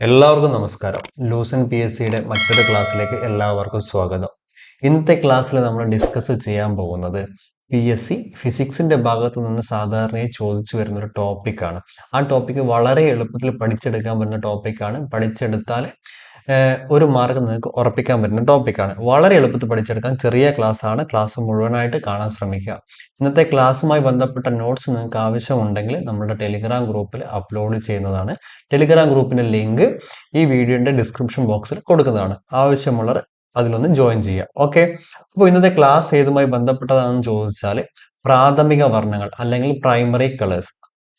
എല്ലാവർക്കും നമസ്കാരം. Loosen P S സിയുടെ മറ്റൊരു ക്ലാസ്സിലേക്ക് എല്ലാവർക്കും സ്വാഗതം. ഇന്നത്തെ ക്ലാസ്സിൽ നമ്മൾ ഡിസ്കസ് ചെയ്യാൻ പോകുന്നത് പി എസ് സി ഫിസിക്സിന്റെ ഭാഗത്ത് നിന്ന് സാധാരണയായി ചോദിച്ചു വരുന്ന ഒരു ടോപ്പിക്കാണ് ആ ടോപ്പിക്ക് വളരെ എളുപ്പത്തിൽ പഠിച്ചെടുക്കാൻ പറ്റുന്ന ടോപ്പിക്കാണ് പഠിച്ചെടുത്താൽ ഒരു മാർക്ക് നിങ്ങൾക്ക് ഉറപ്പിക്കാൻ പറ്റുന്ന ടോപ്പിക്കാണ് വളരെ എളുപ്പത്തിൽ പഠിച്ചെടുക്കാൻ ചെറിയ ക്ലാസ് ആണ്. ക്ലാസ് മുഴുവനായിട്ട് കാണാൻ ശ്രമിക്കുക. ഇന്നത്തെ ക്ലാസ്സുമായി ബന്ധപ്പെട്ട നോട്ട്സ് നിങ്ങൾക്ക് ആവശ്യമുണ്ടെങ്കിൽ നമ്മുടെ ടെലിഗ്രാം ഗ്രൂപ്പിൽ അപ്ലോഡ് ചെയ്യുന്നതാണ്. ടെലിഗ്രാം ഗ്രൂപ്പിന്റെ ലിങ്ക് ഈ വീഡിയോന്റെ ഡിസ്ക്രിപ്ഷൻ ബോക്സിൽ കൊടുക്കുന്നതാണ്. ആവശ്യമുള്ളവർ അതിലൊന്ന് ജോയിൻ ചെയ്യുക. ഓക്കെ അപ്പോൾ ഇന്നത്തെ ക്ലാസ് ഏതുമായി ബന്ധപ്പെട്ടതാണെന്ന് ചോദിച്ചാൽ പ്രാഥമിക വർണങ്ങൾ അല്ലെങ്കിൽ പ്രൈമറി കളേഴ്സ്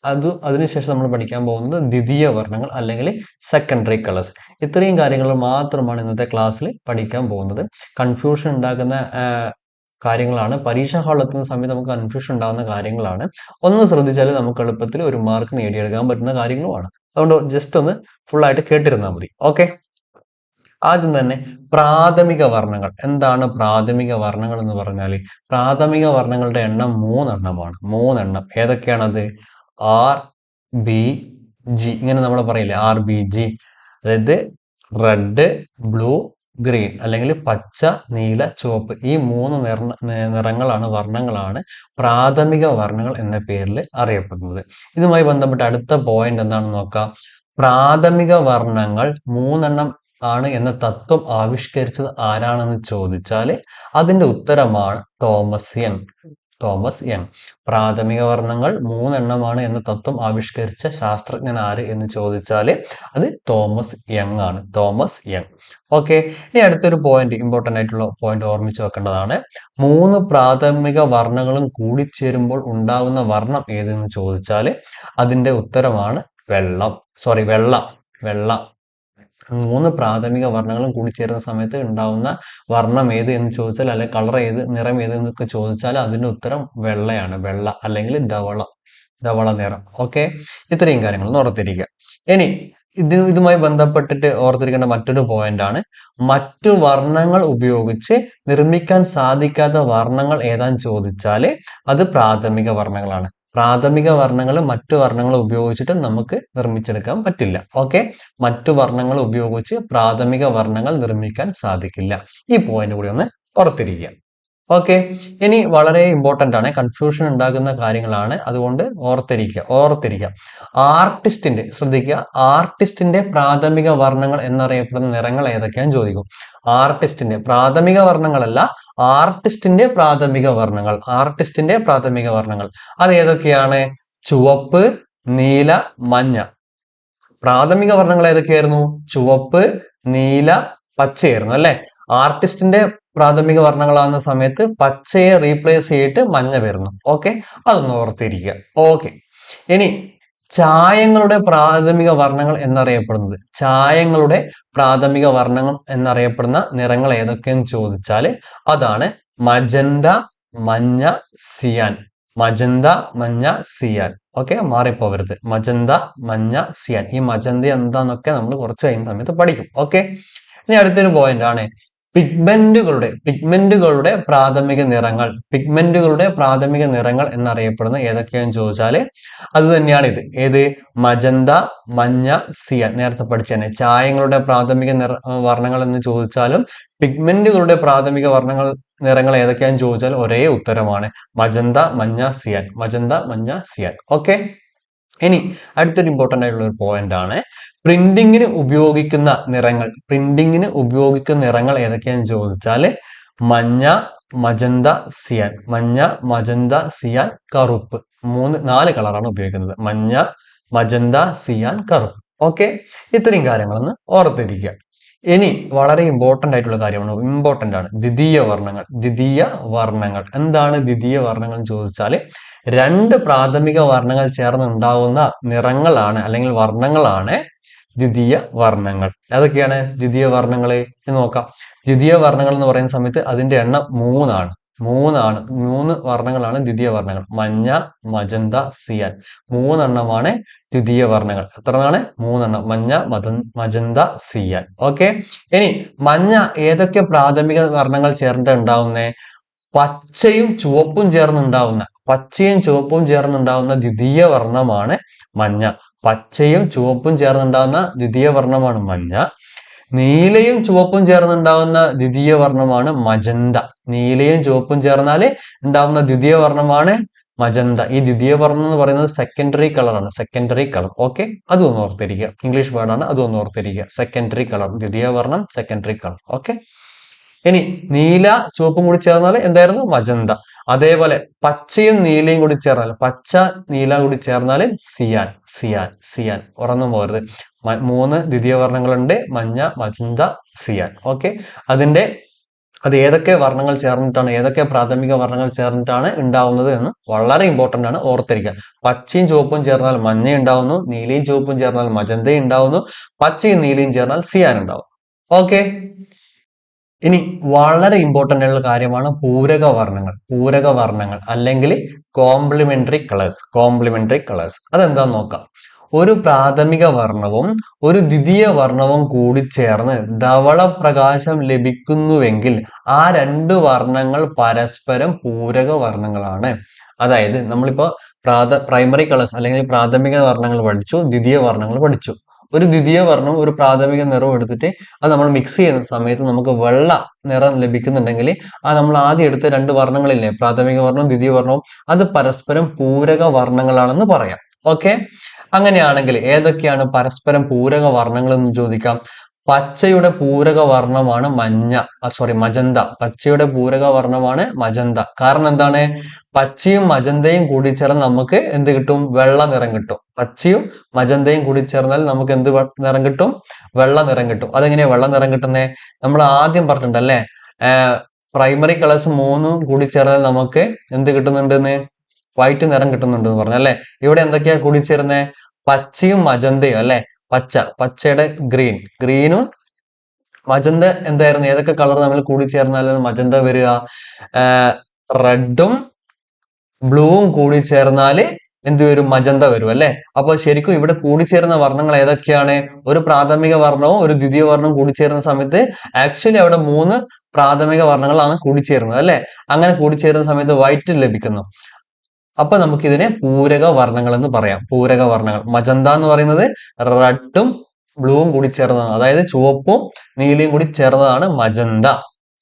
അത് അതിനുശേഷം നമ്മൾ പഠിക്കാൻ പോകുന്നത് ദ്വിതീയ വർണങ്ങൾ അല്ലെങ്കിൽ സെക്കൻഡറി കളേഴ്സ് ഇത്രയും കാര്യങ്ങൾ മാത്രമാണ് ഇന്നത്തെ ക്ലാസ്സിൽ പഠിക്കാൻ പോകുന്നത്. കൺഫ്യൂഷൻ ഉണ്ടാക്കുന്ന കാര്യങ്ങളാണ്. പരീക്ഷ ഹാളിൽ എത്തുന്ന സമയത്ത് നമുക്ക് കൺഫ്യൂഷൻ ഉണ്ടാകുന്ന കാര്യങ്ങളാണ്. ഒന്ന് ശ്രദ്ധിച്ചാൽ നമുക്ക് എളുപ്പത്തിൽ ഒരു മാർക്ക് നേടിയെടുക്കാൻ പറ്റുന്ന കാര്യങ്ങളുമാണ്. അതുകൊണ്ട് ജസ്റ്റ് ഒന്ന് ഫുൾ ആയിട്ട് കേട്ടിരുന്നാൽ മതി. ഓക്കെ ആദ്യം തന്നെ പ്രാഥമിക വർണങ്ങൾ. എന്താണ് പ്രാഥമിക വർണങ്ങൾ എന്ന് പറഞ്ഞാൽ പ്രാഥമിക വർണങ്ങളുടെ എണ്ണം മൂന്നെണ്ണമാണ്. മൂന്നെണ്ണം. ഏതൊക്കെയാണത്? ആർ ബി ജി ഇങ്ങനെ നമ്മൾ പറയില്ലേ ആർ ബി ജി അതായത് റെഡ് ബ്ലൂ ഗ്രീൻ അല്ലെങ്കിൽ പച്ച നീല ചുവപ്പ്. ഈ മൂന്ന് നിറ നിറങ്ങളാണ് വർണങ്ങളാണ് പ്രാഥമിക വർണങ്ങൾ എന്ന പേരിൽ അറിയപ്പെടുന്നത്. ഇതുമായി ബന്ധപ്പെട്ട അടുത്ത പോയിന്റ് എന്താണെന്ന് നോക്കാം. പ്രാഥമിക വർണങ്ങൾ മൂന്നെണ്ണം ആണ് എന്ന തത്വം ആവിഷ്കരിച്ചത് ആരാണെന്ന് ചോദിച്ചാൽ അതിന്റെ ഉത്തരമാണ് തോമസ് യങ് തോമസ് യങ് പ്രാഥമിക വർണങ്ങൾ മൂന്നെണ്ണമാണ് എന്ന തത്വം ആവിഷ്കരിച്ച ശാസ്ത്രജ്ഞൻ ആര് എന്ന് ചോദിച്ചാൽ അത് തോമസ് യങ് ആണ്. തോമസ് യങ് ഓക്കെ ഇനി അടുത്തൊരു പോയിന്റ് ഇമ്പോർട്ടന്റ് ആയിട്ടുള്ള പോയിന്റ് ഓർമ്മിച്ച് വെക്കേണ്ടതാണ്. മൂന്ന് പ്രാഥമിക വർണങ്ങളും കൂടിച്ചേരുമ്പോൾ ഉണ്ടാകുന്ന വർണം ഏതെന്ന് ചോദിച്ചാൽ അതിന്റെ ഉത്തരമാണ് വെള്ളം. സോറി വെള്ള. വെള്ള. മൂന്ന് പ്രാഥമിക വർണങ്ങളും കൂടിച്ചേരുന്ന സമയത്ത് ഉണ്ടാവുന്ന വർണം ഏത് എന്ന് ചോദിച്ചാൽ അല്ലെ കളർ ഏത് നിറം ഏത് എന്നൊക്കെ ചോദിച്ചാൽ അതിന്റെ ഉത്തരം വെള്ളയാണ്. വെള്ള അല്ലെങ്കിൽ ധവള ധവള നിറം. ഓക്കെ ഇത്രയും കാര്യങ്ങൾ ഓർത്തിരിക്കുക. ഇനി ഇത് ഇതുമായി ബന്ധപ്പെട്ടിട്ട് ഓർത്തിരിക്കേണ്ട മറ്റൊരു പോയിന്റ് ആണ്. മറ്റു വർണങ്ങൾ ഉപയോഗിച്ച് നിർമ്മിക്കാൻ സാധിക്കാത്ത വർണങ്ങൾ ഏതാന്ന് ചോദിച്ചാൽ അത് പ്രാഥമിക വർണങ്ങളാണ്. പ്രാഥമിക വർണങ്ങൾ മറ്റു വർണങ്ങൾ ഉപയോഗിച്ചിട്ട് നമുക്ക് നിർമ്മിച്ചെടുക്കാൻ പറ്റില്ല. ഓക്കെ മറ്റു വർണങ്ങൾ ഉപയോഗിച്ച് പ്രാഥമിക വർണങ്ങൾ നിർമ്മിക്കാൻ സാധിക്കില്ല. ഈ പോയിന്റ് കൂടി ഒന്ന് ഓർത്തിരിക്കുക ഓക്കെ ഇനി വളരെ ഇമ്പോർട്ടന്റ് ആണ്. കൺഫ്യൂഷൻ ഉണ്ടാകുന്ന കാര്യങ്ങളാണ് അതുകൊണ്ട് ഓർത്തിരിക്കുക. ഓർത്തിരിക്കുക. ആർട്ടിസ്റ്റിന്റെ ശ്രദ്ധിക്കുക. ആർട്ടിസ്റ്റിന്റെ പ്രാഥമിക വർണങ്ങൾ എന്നറിയപ്പെടുന്ന നിറങ്ങൾ ഏതൊക്കെയാന്ന് ചോദിക്കും. ആർട്ടിസ്റ്റിന്റെ പ്രാഥമിക വർണങ്ങളല്ല ആർട്ടിസ്റ്റിന്റെ പ്രാഥമിക വർണങ്ങൾ ആർട്ടിസ്റ്റിന്റെ പ്രാഥമിക വർണങ്ങൾ. അത് ഏതൊക്കെയാണ് ചുവപ്പ് നീല മഞ്ഞ. പ്രാഥമിക വർണങ്ങൾ ഏതൊക്കെയായിരുന്നു? ചുവപ്പ് നീല പച്ചയായിരുന്നു അല്ലെ? ആർട്ടിസ്റ്റിന്റെ പ്രാഥമിക വർണങ്ങളാകുന്ന സമയത്ത് പച്ചയെ റീപ്ലേസ് ചെയ്തിട്ട് മഞ്ഞ വരുന്നു. ഓക്കെ? അതൊന്ന് ഓർത്തിരിക്കുക. ഓക്കെ. ഇനി ചായങ്ങളുടെ പ്രാഥമിക വർണങ്ങൾ എന്നറിയപ്പെടുന്നത്. ചായങ്ങളുടെ പ്രാഥമിക വർണങ്ങൾ എന്നറിയപ്പെടുന്ന നിറങ്ങൾ ഏതൊക്കെയെന്ന് ചോദിച്ചാൽ അതാണ് മജന്ത മഞ്ഞ സിയാൻ. മജന്ത മഞ്ഞ സിയാൻ. ഓക്കെ മാറിപ്പോവരുത്. മജന്ത മഞ്ഞ സിയാൻ. ഈ മജന്ത എന്താന്നൊക്കെ നമ്മൾ കുറച്ച് കഴിയുന്ന സമയത്ത് പഠിക്കും. ഓക്കെ. ഇനി അടുത്തൊരു പോയിന്റ് ആണ്. പിഗ്മെന്റുകളുടെ പിഗ്മെന്റുകളുടെ പ്രാഥമിക നിറങ്ങൾ പിഗ്മെന്റുകളുടെ പ്രാഥമിക നിറങ്ങൾ എന്നറിയപ്പെടുന്ന ഏതൊക്കെയാന്ന് ചോദിച്ചാൽ അത് തന്നെയാണ് ഇത്. ഏത്? മജന്ത മഞ്ഞ സിയ. നേരത്തെ പഠിച്ചു തന്നെ. ചായങ്ങളുടെ പ്രാഥമിക നിറ വർണങ്ങൾ എന്ന് ചോദിച്ചാലും പിഗ്മെന്റുകളുടെ പ്രാഥമിക വർണങ്ങൾ നിറങ്ങൾ ഏതൊക്കെയാന്ന് ചോദിച്ചാൽ ഒരേ ഉത്തരമാണ്. മജന്ത മഞ്ഞ സിയാൻ. മജന്ത മഞ്ഞ സിയാൻ. ഓക്കെ ഇനി അടുത്തൊരു ഇമ്പോർട്ടന്റ് ആയിട്ടുള്ള ഒരു പോയിന്റ് ആണ്. പ്രിന്റിങ്ങിന് ഉപയോഗിക്കുന്ന നിറങ്ങൾ പ്രിന്റിങ്ങിന് ഉപയോഗിക്കുന്ന നിറങ്ങൾ ഏതൊക്കെയാന്ന് ചോദിച്ചാൽ മഞ്ഞ മജന്ത സിയാൻ. മഞ്ഞ മജന്ത സിയാൻ കറുപ്പ്. മൂന്ന് നാല് കളറാണ് ഉപയോഗിക്കുന്നത്. മഞ്ഞ മജന്ത സിയാൻ കറുപ്പ്. ഓക്കെ ഇത്രയും കാര്യങ്ങളൊന്ന് ഓർത്തിരിക്കുക. ഇനി വളരെ ഇമ്പോർട്ടന്റ് ആയിട്ടുള്ള കാര്യമാണ് ഇമ്പോർട്ടന്റ് ആണ്. ദ്വിതീയ വർണങ്ങൾ ദ്വിതീയ വർണങ്ങൾ. എന്താണ് ദ്വിതീയ വർണങ്ങൾ എന്ന് ചോദിച്ചാൽ രണ്ട് പ്രാഥമിക വർണങ്ങൾ ചേർന്ന് ഉണ്ടാവുന്ന നിറങ്ങളാണ് അല്ലെങ്കിൽ വർണങ്ങളാണ് ദ്വിതീയ വർണങ്ങൾ. ഏതൊക്കെയാണ് ദ്വിതീയ വർണങ്ങൾ നോക്കാം. ദ്വിതീയ വർണങ്ങൾ എന്ന് പറയുന്ന സമയത്ത് അതിന്റെ എണ്ണം മൂന്നാണ്. മൂന്നാണ്. മൂന്ന് വർണങ്ങളാണ് ദ്വിതീയ വർണങ്ങൾ. മഞ്ഞ മജന്ത സിയാൻ മൂന്നെണ്ണമാണ് ദ്വിതീയ വർണങ്ങൾ. എത്രയാണ് മൂന്നെണ്ണം. മഞ്ഞ മത മജന്ത സിയാൻ ഓക്കെ? ഇനി മഞ്ഞ ഏതൊക്കെ പ്രാഥമിക വർണങ്ങൾ ചേർന്നിട്ട് ഉണ്ടാവുന്നേ? പച്ചയും ചുവപ്പും ചേർന്നുണ്ടാവുന്ന പച്ചയും ചുവപ്പും ചേർന്നുണ്ടാവുന്ന ദ്വിതീയ വർണമാണ് മഞ്ഞ. പച്ചയും ചുവപ്പും ചേർന്നുണ്ടാവുന്ന ദ്വിതീയ വർണമാണ് മഞ്ഞ. നീലയും ചുവപ്പും ചേർന്നുണ്ടാവുന്ന ദ്വിതീയ വർണമാണ് മജന്ത. നീലയും ചുവപ്പും ചേർന്നാൽ ഉണ്ടാവുന്ന ദ്വിതീയ വർണമാണ് മജന്ത. ഈ ദ്വിതീയ വർണം എന്ന് പറയുന്നത് സെക്കൻഡറി കളറാണ് സെക്കൻഡറി കളർ ഓക്കെ അതൊന്ന് ഓർത്തിരിക്കുക. ഇംഗ്ലീഷ് വേർഡാണ് അതൊന്ന് ഓർത്തിരിക്കുക. സെക്കൻഡറി കളർ ദ്വിതീയ വർണം സെക്കൻഡറി കളർ ഓക്കെ ഇനി നീല ചുവപ്പും കൂടി ചേർന്നാൽ എന്തായിരുന്നു? മജന്ത. അതേപോലെ പച്ചയും നീലയും കൂടി ചേർന്നാൽ പച്ച നീല കൂടി ചേർന്നാൽ സിയാൻ സിയാൻ സിയാൻ. ഉറന്നു പോകരുത്. മൂന്ന് ദ്വിതീയ വർണങ്ങളുണ്ട് മഞ്ഞ മജന്ത സിയാൻ. ഓക്കെ? അതിന്റെ അത് ഏതൊക്കെ വർണങ്ങൾ ചേർന്നിട്ടാണ് ഏതൊക്കെ പ്രാഥമിക വർണങ്ങൾ ചേർന്നിട്ടാണ് ഉണ്ടാവുന്നത് എന്ന് വളരെ ഇമ്പോർട്ടന്റ് ആണ് ഓർത്തിരിക്കുക. പച്ചയും ചുവപ്പും ചേർന്നാൽ മഞ്ഞ ഉണ്ടാവുന്നു നീലയും ചുവപ്പും ചേർന്നാൽ മജന്ത ഉണ്ടാവുന്നു പച്ചയും നീലയും ചേർന്നാൽ സിയാൻ ഉണ്ടാവും. ഓക്കെ? ഇനി വളരെ ഇമ്പോർട്ടന്റ് ആയിട്ടുള്ള കാര്യമാണ് പൂരക വർണങ്ങൾ പൂരക വർണങ്ങൾ അല്ലെങ്കിൽ കോംപ്ലിമെന്ററി കളേഴ്സ് കോംപ്ലിമെന്ററി കളേഴ്സ് അതെന്താന്ന് നോക്കാം? ഒരു പ്രാഥമിക വർണവും ഒരു ദ്വിതീയ വർണവും കൂടി ചേർന്ന് ധവള പ്രകാശം ലഭിക്കുന്നുവെങ്കിൽ ആ രണ്ട് വർണങ്ങൾ പരസ്പരം പൂരക വർണങ്ങളാണ് അതായത് നമ്മളിപ്പോ പ്രാഥ പ്രൈമറി കളേഴ്സ് അല്ലെങ്കിൽ പ്രാഥമിക വർണങ്ങൾ പഠിച്ചു ദ്വിതീയ വർണങ്ങൾ പഠിച്ചു. ഒരു ദ്വിതീയ വർണം ഒരു പ്രാഥമിക നിറം എടുത്തിട്ട് അത് നമ്മൾ മിക്സ് ചെയ്യുന്ന സമയത്ത് നമുക്ക് വെള്ള നിറം ലഭിക്കുന്നുണ്ടെങ്കിൽ ആ നമ്മൾ ആദ്യം എടുത്ത രണ്ട് വർണങ്ങളില്ലേ? പ്രാഥമിക വർണവും ദ്വിതീയ വർണവും അത് പരസ്പരം പൂരക വർണങ്ങളാണെന്ന് പറയാം. ഓക്കെ അങ്ങനെയാണെങ്കിൽ ഏതൊക്കെയാണ് പരസ്പരം പൂരക വർണങ്ങൾ എന്ന് ചോദിക്കാം? പച്ചയുടെ പൂരക വർണമാണ് മഞ്ഞ സോറി മജന്ത. പച്ചയുടെ പൂരക വർണമാണ് മജന്ത. കാരണം എന്താണ്? പച്ചയും മജന്തയും കൂടി ചേർന്ന് നമുക്ക് എന്ത് കിട്ടും? വെള്ള നിറം കിട്ടും. പച്ചയും മജന്തയും കൂടി ചേർന്നാൽ നമുക്ക് എന്ത് നിറം കിട്ടും? വെള്ള നിറം കിട്ടും. അതെങ്ങനെയാ വെള്ള നിറം കിട്ടുന്നേ? നമ്മൾ ആദ്യം പറഞ്ഞിട്ടുണ്ടല്ലേ? പ്രൈമറി കളേഴ്സ് മൂന്നും കൂടി ചേർന്നാൽ നമുക്ക് എന്ത് കിട്ടുന്നുണ്ടെന്ന്? വൈറ്റ് നിറം കിട്ടുന്നുണ്ട് എന്ന് പറഞ്ഞു അല്ലെ? ഇവിടെ എന്തൊക്കെയാ കൂടി ചേർന്നേ പച്ചയും മജന്തയും അല്ലെ? പച്ച പച്ചയുടെ ഗ്രീൻ. ഗ്രീനും മജന്ത എന്തായിരുന്നു? ഏതൊക്കെ കളർ നമ്മൾ കൂടി ചേർന്നാലാണ് മജന്ത വരിക? റെഡും ബ്ലൂവും കൂടി ചേർന്നാൽ എന്ത് വരും? മജന്ത വരും അല്ലെ? അപ്പൊ ശരിക്കും ഇവിടെ കൂടിച്ചേരുന്ന വർണങ്ങൾ ഏതൊക്കെയാണ്? ഒരു പ്രാഥമിക വർണവും ഒരു ദ്വിതീയ വർണവും കൂടിച്ചേരുന്ന സമയത്ത് ആക്ച്വലി അവിടെ മൂന്ന് പ്രാഥമിക വർണങ്ങളാണ് കൂടിച്ചേരുന്നത് അല്ലെ? അങ്ങനെ കൂടിച്ചേരുന്ന സമയത്ത് വൈറ്റ് ലഭിക്കുന്നു. അപ്പൊ നമുക്കിതിനെ പൂരക വർണങ്ങൾ എന്ന് പറയാം. പൂരക വർണങ്ങൾ മജന്ത എന്ന് പറയുന്നത് റെഡും ബ്ലൂവും കൂടി ചേർന്നതാണ്. അതായത് ചുവപ്പും നീലയും കൂടി ചേർന്നതാണ് മജന്ത.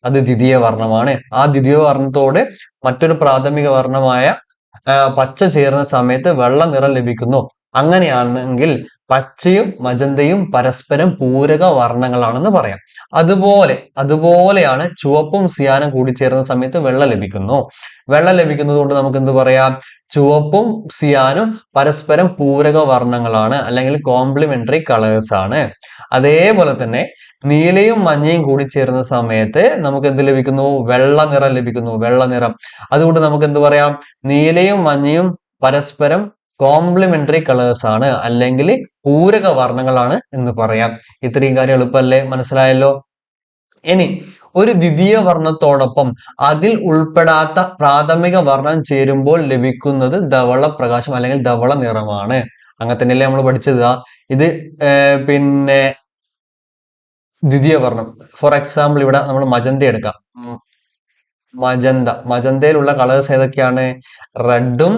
അത് ദ്വിതീയ വർണമാണ്. ആ ദ്വിതീയ വർണത്തോട് മറ്റൊരു പ്രാഥമിക വർണമായ പച്ച ചേർന്ന സമയത്ത് വെള്ള നിറം ലഭിക്കുന്നു. അങ്ങനെയാണെങ്കിൽ പച്ചയും മജന്തയും പരസ്പരം പൂരക വർണങ്ങളാണെന്ന് പറയാം. അതുപോലെ അതുപോലെയാണ് ചുവപ്പും സിയാനും കൂടി ചേർന്ന സമയത്ത് വെള്ള ലഭിക്കുന്നു. വെള്ള ലഭിക്കുന്നത് കൊണ്ട് നമുക്ക് എന്ത് പറയാം? ചുവപ്പും സിയാനും പരസ്പരം പൂരക വർണങ്ങളാണ് അല്ലെങ്കിൽ കോംപ്ലിമെന്ററി കളേഴ്സ് ആണ്. അതേപോലെ തന്നെ നീലയും മഞ്ഞയും കൂടി ചേരുന്ന സമയത്ത് നമുക്ക് എന്ത് ലഭിക്കുന്നു? വെള്ള നിറം ലഭിക്കുന്നു വെള്ള നിറം. അതുകൊണ്ട് നമുക്ക് എന്ത് പറയാം? നീലയും മഞ്ഞയും പരസ്പരം കോംപ്ലിമെന്ററി കളേഴ്സ് ആണ് അല്ലെങ്കിൽ പൂരക വർണങ്ങളാണ് എന്ന് പറയാം. ഇത്രയും കാര്യം എളുപ്പമല്ലേ? മനസ്സിലായല്ലോ? ഇനി ഒരു ദ്വിതീയ വർണത്തോടൊപ്പം അതിൽ ഉൾപ്പെടാത്ത പ്രാഥമിക വർണം ചേരുമ്പോൾ ലഭിക്കുന്നത് ധവള പ്രകാശം അല്ലെങ്കിൽ ധവള നിറമാണ് അങ്ങനെ തന്നെയല്ലേ നമ്മൾ പഠിച്ചത്. ഇത് പിന്നെ ദ്വിതീയ വർണം. ഫോർ എക്സാമ്പിൾ ഇവിടെ നമ്മൾ മജന്ത എടുക്കാം. മജന്ത. മജന്തയിലുള്ള കളേഴ്സ് ഏതൊക്കെയാണ്? റെഡും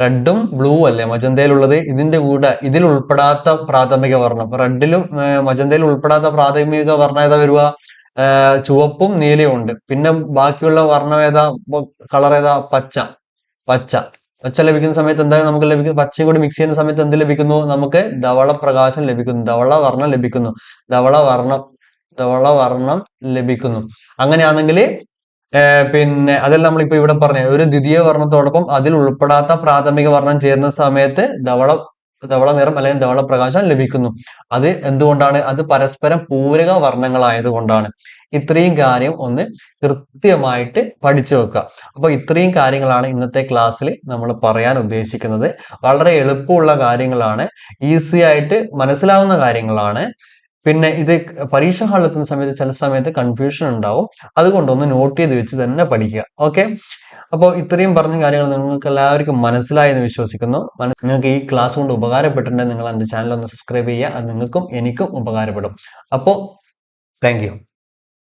റെഡും ബ്ലൂ അല്ലേ? മജന്തയിലുള്ളത് ഇതിന്റെ കൂടെ ഇതിൽ ഉൾപ്പെടാത്ത പ്രാഥമിക വർണം. റെഡിലും മജന്തയിൽ ഉൾപ്പെടാത്ത പ്രാഥമിക വർണം ഏതാ വരിക? ചുവപ്പും നീലയും ഉണ്ട്. പിന്നെ ബാക്കിയുള്ള വർണം ഏതാ? കളർ ഏതാ? പച്ച. പച്ച. പച്ച ലഭിക്കുന്ന സമയത്ത് എന്താ നമുക്ക് ലഭിക്കുന്നത് പച്ചയും കൂടി മിക്സ് ചെയ്യുന്ന സമയത്ത് എന്ത് ലഭിക്കുന്നു? നമുക്ക് ധവള പ്രകാശം ലഭിക്കുന്നു. ധവള വർണം ലഭിക്കുന്നു. ധവള വർണം ധവള വർണം ലഭിക്കുന്നു. അങ്ങനെയാണെങ്കിൽ പിന്നെ അതെല്ലാം നമ്മളിപ്പോ ഇവിടെ പറഞ്ഞ ഒരു ദ്വിതീയ വർണത്തോടൊപ്പം അതിൽ ഉൾപ്പെടാത്ത പ്രാഥമിക വർണം ചേരുന്ന സമയത്ത് ധവള ധവള നിറം അല്ലെങ്കിൽ ധവള പ്രകാശം ലഭിക്കുന്നു. അത് എന്തുകൊണ്ടാണ്? അത് പരസ്പരം പൂരക വർണങ്ങളായതുകൊണ്ടാണ് ഇത്രയും കാര്യം ഒന്ന് കൃത്യമായിട്ട് പഠിച്ചു വെക്കുക. അപ്പൊ ഇത്രയും കാര്യങ്ങളാണ് ഇന്നത്തെ ക്ലാസ്സിൽ നമ്മൾ പറയാൻ ഉദ്ദേശിക്കുന്നത്. വളരെ എളുപ്പമുള്ള കാര്യങ്ങളാണ് ഈസി ആയിട്ട് മനസ്സിലാവുന്ന കാര്യങ്ങളാണ്. പിന്നെ ഇത് പരീക്ഷ ഹാളിൽ എത്തുന്ന സമയത്ത് ചില സമയത്ത് കൺഫ്യൂഷൻ ഉണ്ടാവും. അതുകൊണ്ടൊന്ന് നോട്ട് ചെയ്ത് വെച്ച് തന്നെ പഠിക്കുക. ഓക്കെ അപ്പോൾ ഇത്രയും പറഞ്ഞ കാര്യങ്ങൾ നിങ്ങൾക്ക് എല്ലാവർക്കും മനസ്സിലായെന്ന് വിശ്വസിക്കുന്നു. നിങ്ങൾക്ക് ഈ ക്ലാസ് കൊണ്ട് ഉപകാരപ്പെട്ടിട്ടുണ്ടെങ്കിൽ നിങ്ങൾ എന്റെ ചാനൽ ഒന്ന് സബ്സ്ക്രൈബ് ചെയ്യുക. അത് നിങ്ങൾക്കും എനിക്കും ഉപകാരപ്പെടും. അപ്പോൾ താങ്ക്